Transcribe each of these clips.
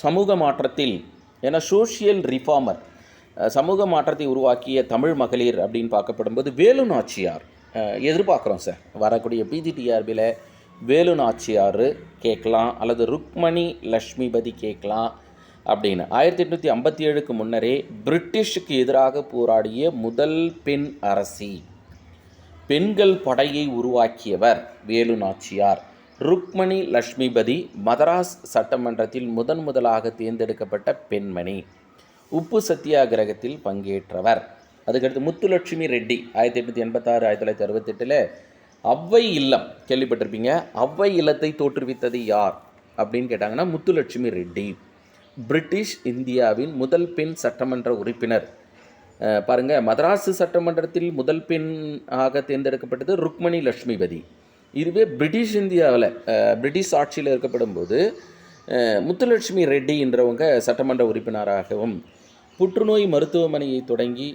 சமூக மாற்றத்தில் ஏன்னா சோஷியல் ரிஃபார்மர் சமூக மாற்றத்தை உருவாக்கிய தமிழ் மகளிர் அப்படின்னு பார்க்கப்படும்போது வேலு நாச்சியார் எதிர்பார்க்குறோம் சார். வரக்கூடிய பிஜிடிஆர்பியில் வேலு நாச்சியார் கேட்கலாம் அல்லது ருக்மணி லக்ஷ்மிபதி கேட்கலாம் அப்படின்னு. ஆயிரத்தி எட்நூற்றி ஐம்பத்தி ஏழுக்கு முன்னரே பிரிட்டிஷுக்கு எதிராக போராடிய முதல் பெண் அரசி. பெண்கள் படையை உருவாக்கியவர் வேலு நாச்சியார் ருக்மணி லக்ஷ்மிபதி மதராஸ் சட்டமன்றத்தில் முதன் முதலாக தேர்ந்தெடுக்கப்பட்ட பெண்மணி. உப்பு சத்தியாகிரகத்தில் பங்கேற்றவர். அதுக்கடுத்து முத்துலட்சுமி ரெட்டி ஆயிரத்தி எட்நூற்றி எண்பத்தாறு ஆயிரத்தி தொள்ளாயிரத்தி அறுபத்தெட்டில் அவ்வை இல்லம் கேள்விப்பட்டிருப்பீங்க. அவ்வை இல்லத்தை தோற்றுவித்தது யார் அப்படின்னு கேட்டாங்கன்னா முத்துலட்சுமி ரெட்டி. பிரிட்டிஷ் இந்தியாவின் முதல் பெண் சட்டமன்ற உறுப்பினர். பாருங்கள் மதராசு சட்டமன்றத்தில் முதல் பெண் ஆக தேர்ந்தெடுக்கப்பட்டது ருக்மணி லட்சுமிபதி இதுவே பிரிட்டிஷ் இந்தியாவில் பிரிட்டிஷ் ஆட்சியில் இருக்கப்படும் போது முத்துலட்சுமி ரெட்டி என்றவங்க சட்டமன்ற உறுப்பினராகவும் புற்றுநோய் மருத்துவமனையை தொடங்கி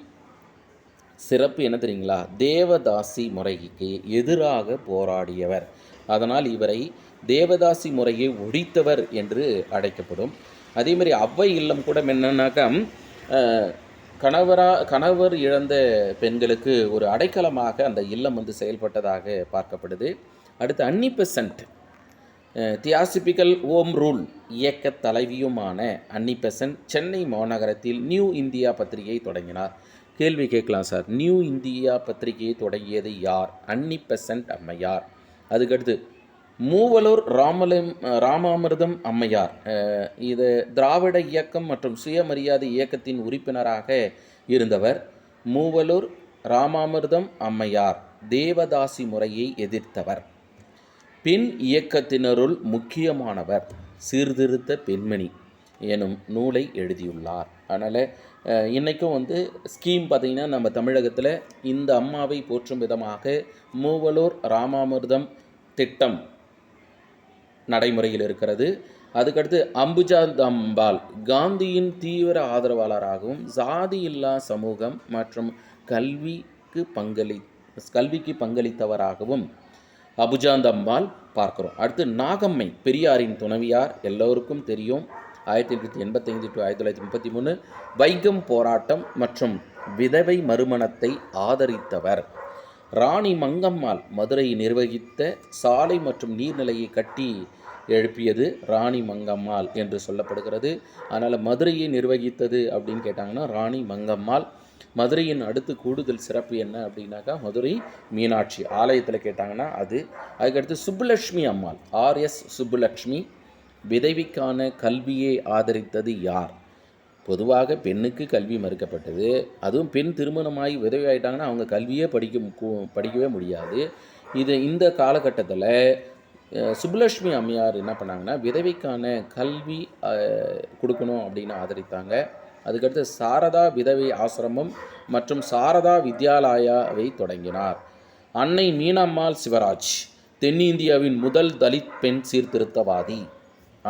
சிறப்பு என்ன தெரியுங்களா? தேவதாசி முறைக்கு எதிராக போராடியவர். அதனால் இவரை தேவதாசி முறையை ஒழித்தவர் என்று அழைக்கப்படும். அதேமாதிரி அவ்வை இல்லம் கூட என்னன்னாக்கா கணவரா கணவர் இழந்த பெண்களுக்கு ஒரு அடைக்கலமாக அந்த இல்லம் வந்து செயல்பட்டதாக பார்க்கப்படுது. அடுத்து அன்னி பெசன்ட். தியாசிபிக்கல் ஓம் ரூல் இயக்க தலைவியுமான அன்னி பெசன்ட் சென்னை மாநகரத்தில் நியூ இந்தியா பத்திரிகையை தொடங்கினார். கேள்வி கேட்கலாம் சார். நியூ இந்தியா பத்திரிகையை தொடங்கியது யார்? அன்னி பெசன்ட் அம்மையார். அதுக்கடுத்து மூவலூர் ராமலம் ராமாமிர்தம் அம்மையார். இது திராவிட இயக்கம் மற்றும் சுயமரியாதை இயக்கத்தின் உறுப்பினராக இருந்தவர். மூவலூர் ராமாமிர்தம் அம்மையார் தேவதாசி முறையை எதிர்த்தவர். பெண் இயக்கத்தினருள் முக்கியமானவர் சீர்திருத்த பெண்மணி எனும் நூலை எழுதியுள்ளார். அதனால் இன்றைக்கும் வந்து ஸ்கீம் பார்த்திங்கன்னா நம்ம தமிழகத்தில் இந்த அம்மாவை போற்றும் விதமாக மூவலூர் ராமாமிர்தம் திட்டம் நடைமுறையில் இருக்கிறது. அதுக்கடுத்து அம்புஜா தம்பால் காந்தியின் தீவிர ஆதரவாளராகவும் சாதி இல்லா சமூகம் மற்றும் கல்விக்கு பங்களி கல்விக்கு பங்களித்தவராகவும் அபுஜாந்தம்பால் பார்க்குறோம். அடுத்து நாகம்மை பெரியாரின் துணைவியார் எல்லோருக்கும் தெரியும். ஆயிரத்தி எட்நூற்றி எண்பத்தைந்து டு ஆயிரத்தி தொள்ளாயிரத்தி முப்பத்தி மூணு வைக்கம் போராட்டம் மற்றும் விதவை மறுமணத்தை ஆதரித்தவர். ராணி மங்கம்மாள் மதுரை நிர்வகித்த சாலை மற்றும் நீர்நிலையை கட்டி எழுப்பியது ராணி மங்கம்மாள் என்று சொல்லப்படுகிறது. அதனால் மதுரையை நிர்வகித்தது அப்படின்னு கேட்டாங்கன்னா ராணி மங்கம்மாள். மதுரையின் அடுத்து கூடுதல் சிறப்பு என்ன அப்படின்னாக்கா மதுரை மீனாட்சி ஆலயத்தில் கேட்டாங்கன்னா அது. அதுக்கடுத்து சுப்புலட்சுமி அம்மாள் ஆர்எஸ் சுப்புலட்சுமி விதவிக்கான கல்வியை ஆதரித்தது யார்? பொதுவாக பெண்ணுக்கு கல்வி மறுக்கப்பட்டது. அதுவும் பெண் திருமணமாகி உதவி ஆகிட்டாங்கன்னா அவங்க கல்வியே படிக்க படிக்கவே முடியாது. இது இந்த காலகட்டத்தில் சுப்புலட்சுமி அம்மையார் என்ன பண்ணாங்கன்னா விதவைக்கான கல்வி கொடுக்கணும் அப்படின்னு ஆதரித்தாங்க. அதுக்கடுத்து சாரதா விதவை ஆசிரமம் மற்றும் சாரதா வித்யாலயாவை தொடங்கினார். அன்னை மீனம்மாள் சிவராஜ் தென்னிந்தியாவின் முதல் தலித் பெண் சீர்திருத்தவாதி.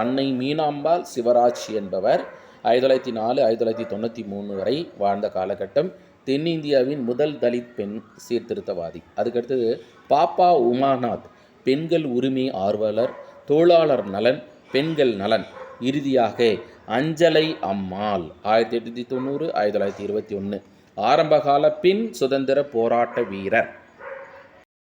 அன்னை மீனாம்பாள் சிவராஜ் என்பவர் ஆயிரத்தி தொள்ளாயிரத்தி நாலு ஆயிரத்தி தொள்ளாயிரத்தி தொண்ணூற்றி மூணு வரை வாழ்ந்த காலகட்டம். தென்னிந்தியாவின் முதல் தலித் பெண் சீர்திருத்தவாதி. அதுக்கடுத்தது பாப்பா உமாநாத் பெண்கள் உரிமை ஆர்வலர் தொழிலாளர் நலன் பெண்கள் நலன். இறுதியாக அஞ்சலை அம்மாள். ஆயிரத்தி எட்நூற்றி தொண்ணூறு ஆயிரத்தி தொள்ளாயிரத்தி இருபத்தி ஒன்று ஆரம்பகால பெண் சுதந்திர போராட்ட வீரர்.